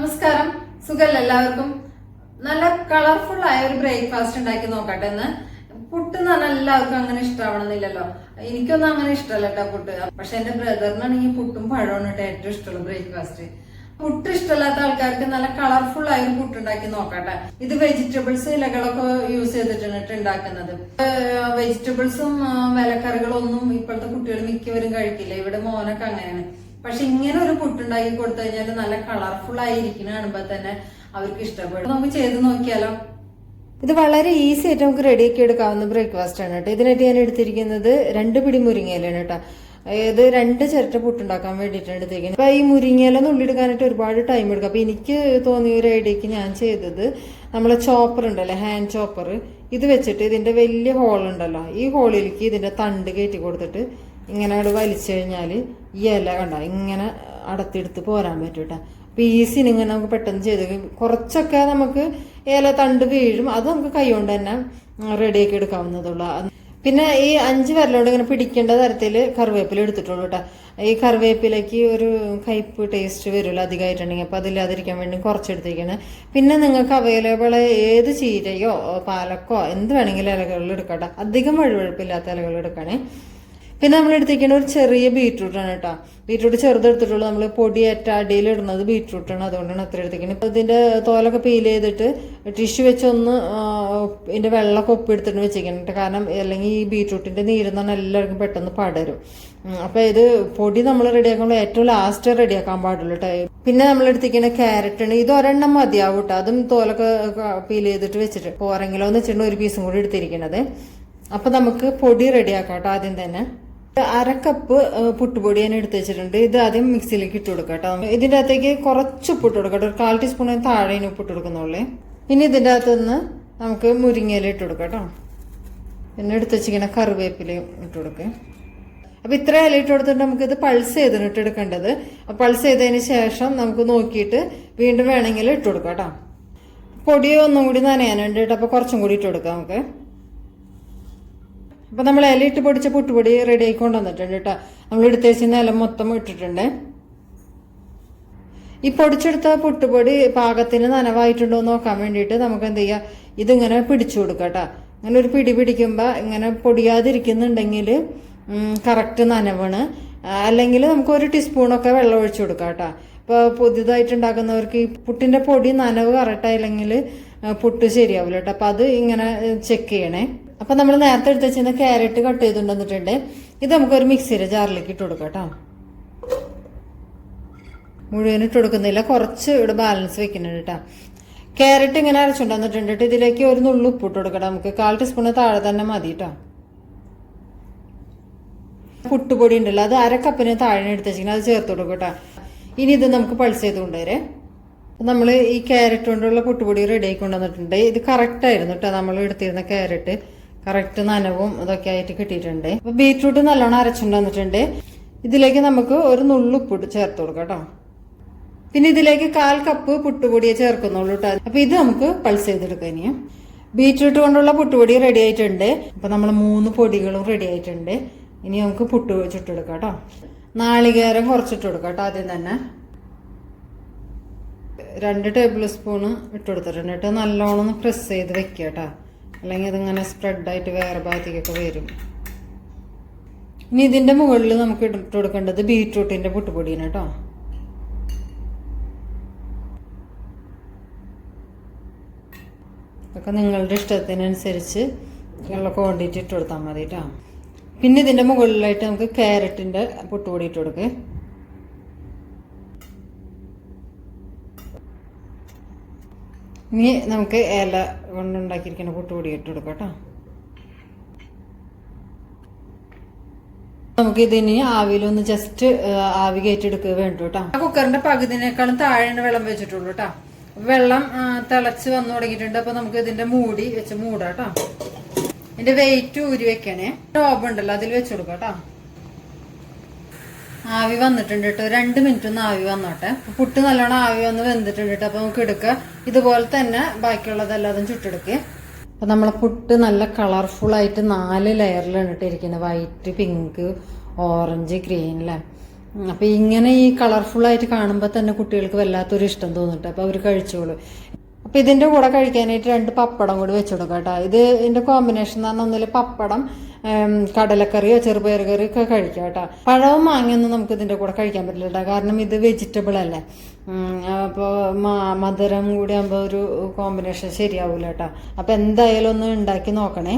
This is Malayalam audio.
നമസ്കാരം. സുഖല്ല എല്ലാവർക്കും? നല്ല കളർഫുൾ ആയ ഒരു ബ്രേക്ക്ഫാസ്റ്റ് ഉണ്ടാക്കി നോക്കട്ടെ എന്ന് പുട്ട് എന്ന് പറഞ്ഞാൽ എല്ലാവർക്കും അങ്ങനെ ഇഷ്ടമാവണമെന്നില്ലല്ലോ എനിക്കൊന്നും അങ്ങനെ ഇഷ്ടമല്ല കേട്ടോ പുട്ട്. പക്ഷെ എന്റെ ബ്രദറിനാണെങ്കിൽ പുട്ടും പഴമാണ് കേട്ടോ ഏറ്റവും ഇഷ്ടമുള്ള ബ്രേക്ക്ഫാസ്റ്റ് പുട്ട് ഇഷ്ടമല്ലാത്ത ആൾക്കാർക്ക് നല്ല കളർഫുൾ ആയ ഒരു പുട്ട് ഉണ്ടാക്കി നോക്കട്ടെ. ഇത് വെജിറ്റബിൾസ് ഇലകളൊക്കെ യൂസ് ചെയ്തിട്ടാണ് ട്ടോ ഉണ്ടാക്കുന്നത്. വെജിറ്റബിൾസും വിലക്കറികളൊന്നും ഇപ്പോഴത്തെ കുട്ടികൾ മിക്കവരും കഴിക്കില്ല. ഇവിടെ മോനൊക്കെ അങ്ങനെയാണ്. പക്ഷെ ഇങ്ങനെ ഒരു പുട്ടുണ്ടാക്കി കൊടുത്തു കഴിഞ്ഞാൽ നല്ല കളർഫുൾ ആയിരിക്കുന്ന കാണുമ്പോ തന്നെ അവർക്ക് ഇഷ്ടപ്പെടും. നമുക്ക് ചെയ്ത് നോക്കിയാലോ? ഇത് വളരെ ഈസി ആയിട്ട് നമുക്ക് റെഡിയാക്കി എടുക്കാവുന്ന ബ്രേക്ക്ഫാസ്റ്റ് ആണ് കേട്ടോ. ഇതിനായിട്ട് ഞാൻ എടുത്തിരിക്കുന്നത് രണ്ട് പിടി മുരിങ്ങയിലാണ് കേട്ടോ. ഇത് രണ്ട് ചിരട്ട പുട്ടുണ്ടാക്കാൻ വേണ്ടിയിട്ടാണ് എടുത്തിരിക്കുന്നത്. അപ്പൊ ഈ മുരിങ്ങയില നുള്ളിയെടുക്കാനായിട്ട് ഒരുപാട് ടൈം എടുക്കും. അപ്പൊ എനിക്ക് തോന്നിയ ഒരു ഐഡിയക്ക് ഞാൻ ചെയ്തത് നമ്മളെ ചോപ്പർ ഉണ്ടല്ലോ ഹാൻഡ് ചോപ്പർ ഇത് വെച്ചിട്ട് ഇതിന്റെ വലിയ ഹോൾ ഉണ്ടല്ലോ. ഈ ഹോളിലേക്ക് ഇതിന്റെ തണ്ട് കയറ്റി കൊടുത്തിട്ട് ഇങ്ങനെ അവിടെ വലിച്ചു കഴിഞ്ഞാൽ ഈ ഇല കണ്ട? ഇങ്ങനെ അടത്തെടുത്ത് പോരാൻ പറ്റും കേട്ടോ അപ്പൊ ഈ ഇങ്ങനെ നമുക്ക് പെട്ടെന്ന് ചെയ്ത് കുറച്ചൊക്കെ നമുക്ക് ഇല തണ്ട് വീഴും. അത് നമുക്ക് കൈകൊണ്ട് തന്നെ റെഡിയാക്കി എടുക്കാവുന്നതുള്ളൂ. പിന്നെ ഈ അഞ്ച് വിരലോട് ഇങ്ങനെ പിടിക്കേണ്ട തരത്തിൽ കറിവേപ്പില എടുത്തിട്ടുള്ളൂ കേട്ടോ ഈ കറിവേപ്പിലേക്ക് ഒരു കയ്പ് ടേസ്റ്റ് വരുമല്ലോ അധികമായിട്ടുണ്ടെങ്കിൽ അപ്പോൾ അതില്ലാതിരിക്കാൻ വേണ്ടി കുറച്ചെടുത്തേക്കാണ്. പിന്നെ നിങ്ങൾക്ക് അവൈലബിൾ ഏത് ചീരയോ പാലക്കോ എന്ത് വേണമെങ്കിലും ഇലകളിൽ എടുക്കട്ടെ അധികം വഴുവഴുപ്പില്ലാത്ത ഇലകൾ എടുക്കണേ. പിന്നെ നമ്മൾ എടുത്തേക്കുന്ന ഒരു ചെറിയ ബീട്രൂട്ടാണ് കേട്ടോ. ബീട്രൂട്ട് ചെറുതെടുത്തിട്ടുള്ളൂ. നമ്മൾ പൊടി അടിയിൽ ഇടുന്നത് ബീട്രൂട്ടാണ് അതുകൊണ്ടാണ് അത്ര എടുത്തിരിക്കുന്നത് ഇതിന്റെ തോലൊക്കെ പീൽ ചെയ്തിട്ട് ടിഷ്യൂ വെച്ചൊന്ന് ഇതിന്റെ വെള്ളമൊക്കെ ഒപ്പിയെടുത്തിട്ട് വെച്ചിരിക്കണം കാരണം അല്ലെങ്കിൽ ഈ ബീട്രൂട്ടിന്റെ നീരെന്ന് പറഞ്ഞാൽ എല്ലാവർക്കും പെട്ടെന്ന് പടരും. അപ്പോൾ ഇത് പൊടി നമ്മൾ റെഡിയാക്കുമ്പോൾ ഏറ്റവും ലാസ്റ്റ് റെഡിയാക്കാൻ പാടുള്ളൂ കേട്ടോ. പിന്നെ നമ്മൾ എടുത്തിരിക്കുന്ന ക്യാരറ്റാണ് ഇത് ഒരെണ്ണം മതിയാവും കേട്ടോ. അതും തോലൊക്കെ പീൽ ചെയ്തിട്ട് വെച്ചിട്ട്. പോരെങ്കിലോ എന്ന് ഒരു പീസും കൂടി എടുത്തിരിക്കണത്. അപ്പം നമുക്ക് പൊടി റെഡിയാക്കാം കേട്ടോ ആദ്യം തന്നെ. അര കപ്പ് പുട്ടുപൊടി ഞാൻ എടുത്ത് വെച്ചിട്ടുണ്ട്. ഇത് ആദ്യം മിക്സിയിലേക്ക് ഇട്ട് കൊടുക്കാം കേട്ടോ. ഇതിന്റെ അകത്തേക്ക് കുറച്ച് ഉപ്പിട്ട് കൊടുക്കാം കേട്ടോ. ഒരു കാൽ ടീസ്പൂൺ താഴെ ഇനി ഉപ്പിട്ട് കൊടുക്കുന്നുള്ളേ ഇനി ഇതിന്റെ അകത്ത് നിന്ന് നമുക്ക് മുരിങ്ങയില ഇട്ട് കൊടുക്കാം കേട്ടോ. പിന്നെ എടുത്ത് വെച്ചിങ്ങനെ കറിവേപ്പിലയും ഇട്ട് കൊടുക്കുക അപ്പൊ ഇത്ര ഇല ഇട്ട് കൊടുത്തിട്ട് ഇത് പൾസ് ചെയ്തിട്ട് ഇട്ട് എടുക്കേണ്ടത്. പൾസ് ചെയ്തതിന് ശേഷം നമുക്ക് നോക്കിയിട്ട് വീണ്ടും വേണമെങ്കിൽ ഇട്ട് കൊടുക്കാം കേട്ടോ. പൊടി ഒന്നും കൂടി നനയാനുണ്ട് കേട്ടോ. അപ്പൊ കുറച്ചും കൂടി ഇട്ട് കൊടുക്കാം നമുക്ക്. അപ്പൊ നമ്മൾ ഇലയിട്ട് പൊടിച്ച പുട്ടുപൊടി റെഡി ആയി കൊണ്ടുവന്നിട്ടുണ്ട് കേട്ടോ. നമ്മൾ എടുത്തേച്ചിന്ന് ഇല മൊത്തം ഇട്ടിട്ടുണ്ട്. ഈ പൊടിച്ചെടുത്ത പുട്ടുപൊടി പാകത്തിന് നനവായിട്ടുണ്ടോ എന്ന് നോക്കാൻ വേണ്ടിയിട്ട് നമുക്ക് എന്ത് ചെയ്യാം? ഇതിങ്ങനെ പിടിച്ചു കൊടുക്കാം കേട്ടോ. അങ്ങനെ ഒരു പിടി പിടിക്കുമ്പോൾ ഇങ്ങനെ പൊടിയാതിരിക്കുന്നുണ്ടെങ്കിൽ കറക്റ്റ് നനവാണ്. അല്ലെങ്കിൽ നമുക്ക് ഒരു ടീസ്പൂണൊക്കെ വെള്ളം ഒഴിച്ചു കൊടുക്കാം കേട്ടോ. ഇപ്പോൾ പുതിയതായിട്ട് ഉണ്ടാക്കുന്നവർക്ക് ഈ പുട്ടിന്റെ പൊടി നനവ് കറക്റ്റായില്ലെങ്കിൽ പുട്ട് ശരിയാവില്ല കേട്ടോ. അപ്പം അത് ഇങ്ങനെ ചെക്ക് ചെയ്യണേ. അപ്പം നമ്മൾ നേരത്തെ എടുത്ത് വെച്ചിരുന്ന ക്യാരറ്റ് കട്ട് ചെയ്തുകൊണ്ടുവന്നിട്ടുണ്ട് ഇത് നമുക്കൊരു മിക്സിയുടെ ജാറിലേക്ക് ഇട്ട് കൊടുക്കാം കേട്ടോ. മുഴുവൻ ഇട്ട് കൊടുക്കുന്നില്ല. കുറച്ച് ഇവിടെ ബാലൻസ് വെക്കുന്നുണ്ട് കേട്ടോ. ക്യാരറ്റ് ഇങ്ങനെ അരച്ചുകൊണ്ട് വന്നിട്ടുണ്ട് കേട്ടോ. ഇതിലേക്ക് ഒരു നുള്ളു ഉപ്പ് ഇട്ട് കൊടുക്കണം. നമുക്ക് കാൽ ടീസ്പൂണ് താഴെ തന്നെ മതി കേട്ടോ. പുട്ടുപൊടി ഉണ്ടല്ലോ. അത് അര കപ്പിന് താഴെ എടുത്ത് വെച്ചിങ്ങനെ അത് ചേർത്ത് കൊടുക്കും കേട്ടോ. ഇനി ഇത് നമുക്ക് പൾസ് ചെയ്ത് കൊണ്ടുവരെ. നമ്മൾ ഈ ക്യാരറ്റ് കൊണ്ടുള്ള പുട്ടുപൊടി റെഡി ആയി കൊണ്ടുവന്നിട്ടുണ്ട് ഇത് കറക്റ്റ് ആയിരുന്നു കേട്ടോ. നമ്മൾ എടുത്തിരുന്ന ക്യാരറ്റ് കറക്റ്റ് നനവും ഇതൊക്കെ ആയിട്ട് കിട്ടിയിട്ടുണ്ട്. അപ്പൊ ബീറ്റ്റൂട്ട് നല്ലോണം അരച്ചുകൊണ്ട് വന്നിട്ടുണ്ട്. ഇതിലേക്ക് നമുക്ക് ഒരു നുള്ളുപ്പ് ഉപ്പിട്ട് ചേർത്ത് കൊടുക്കാം കേട്ടോ. പിന്നെ ഇതിലേക്ക് കാൽ കപ്പ് പുട്ടുപൊടിയെ ചേർക്കുന്നുള്ളൂ കേട്ടോ. അപ്പൊ ഇത് നമുക്ക് പൾസ് ചെയ്തെടുക്കാം ഇനിയും ബീറ്റ്റൂട്ട് കൊണ്ടുള്ള പുട്ടുപൊടി റെഡി ആയിട്ടുണ്ട്. അപ്പൊ നമ്മൾ മൂന്ന് പൊടികളും റെഡി ആയിട്ടുണ്ട്. ഇനി നമുക്ക് പുട്ട് ചുട്ടെടുക്കാം കേട്ടോ. നാളികേരം കുറച്ചിട്ട് കൊടുക്കാം കേട്ടോ ആദ്യം തന്നെ. രണ്ട് ടേബിൾ സ്പൂണ് ഇട്ട് കൊടുത്തിട്ടുണ്ട് കേട്ടോ. നല്ലോണം പ്രസ് ചെയ്ത് വെക്കുക കേട്ടോ. അല്ലെങ്കിൽ ഇതിങ്ങനെ സ്പ്രെഡായിട്ട് വേറെ ഭാഗത്തേക്കൊക്കെ വരും. ഇനി ഇതിന്റെ മുകളിൽ നമുക്ക് ഇട്ട് കൊടുക്കേണ്ടത് ബീട്രൂട്ടിന്റെ പുട്ടുപൊടിയാണ് കേട്ടോ. ഒക്കെ നിങ്ങളുടെ ഇഷ്ടത്തിനനുസരിച്ച് ഉള്ള ക്വാണ്ടിറ്റി ഇട്ട് കൊടുത്താൽ മതി കേട്ടോ. പിന്നെ ഇതിന്റെ മുകളിലായിട്ട് നമുക്ക് ക്യാരറ്റിന്റെ പുട്ടുപൊടി ഇട്ട് കൊടുക്കുക ഇനി നമുക്ക് ഇല കൊണ്ടുണ്ടാക്കിയിരിക്കുന്ന കൂട്ടുപൊടി ഇട്ട് കൊടുക്കാം കേട്ടോ. നമുക്ക് ഇതിന് ആവിയിലൊന്ന് ജസ്റ്റ് ആവി കയറ്റിയെടുക്കുക വേണ്ടു കേട്ടോ. കുക്കറിന്റെ പകുതിനേക്കാളും താഴെയാണ് വെള്ളം വെച്ചിട്ടുള്ളൂ കേട്ടോ. വെള്ളം തിളച്ച് വന്നു തുടങ്ങിയിട്ടുണ്ട്. അപ്പൊ നമുക്ക് ഇതിന്റെ മൂടി വെച്ച് മൂടാം കേട്ടോ. ഇതിന്റെ വെയിറ്റ് ഊരി വെക്കണേ. ടോബ് ഉണ്ടല്ലോ അതിൽ വെച്ചു കൊടുക്കാം കേട്ടോ. ആവി വന്നിട്ടുണ്ട് കേട്ടോ. രണ്ട് മിനിറ്റ് ഒന്ന് ആവി വന്നോട്ടെ. പുട്ട് നല്ലോണം ആവി വന്ന് വെന്തിട്ടുണ്ട് കേട്ടോ. അപ്പൊ നമുക്ക് എടുക്കുക ഇതുപോലെ തന്നെ ബാക്കിയുള്ളതെല്ലാതും ചുട്ടെടുക്കുക അപ്പൊ നമ്മളെ പുട്ട് നല്ല കളർഫുൾ ആയിട്ട് നാല് ലെയറിലാണ് ഇട്ടിരിക്കുന്നത് വൈറ്റ് പിങ്ക് ഓറഞ്ച് ഗ്രീൻ അല്ലേ അപ്പോൾ അപ്പൊ ഇങ്ങനെ ഈ കളർഫുൾ ആയിട്ട് കാണുമ്പോൾ തന്നെ കുട്ടികൾക്ക് വല്ലാത്തൊരു ഇഷ്ടം തോന്നിട്ട് അപ്പൊ അവർ കഴിച്ചോളൂ. അപ്പൊ ഇതിന്റെ കൂടെ കഴിക്കാനായിട്ട് രണ്ട് പപ്പടം കൂടി വെച്ചു കൊടുക്കാം കേട്ടോ. ഇത് ഇതിന്റെ കോമ്പിനേഷൻ എന്ന് പറഞ്ഞാൽ ഒന്നിൽ പപ്പടം കടലക്കറിയോ ചെറുപയർ കറിയോ ഒക്കെ കഴിക്കാം കേട്ടോ. പഴവും മാങ്ങയൊന്നും നമുക്ക് ഇതിന്റെ കൂടെ കഴിക്കാൻ പറ്റില്ല കേട്ടോ. കാരണം ഇത് വെജിറ്റബിൾ അല്ലേ. അപ്പോൾ മധുരം കൂടി ആകുമ്പോൾ ഒരു കോമ്പിനേഷൻ ശരിയാവില്ല കേട്ടോ. അപ്പോൾ എന്തായാലും ഒന്ന് ഉണ്ടാക്കി നോക്കണേ.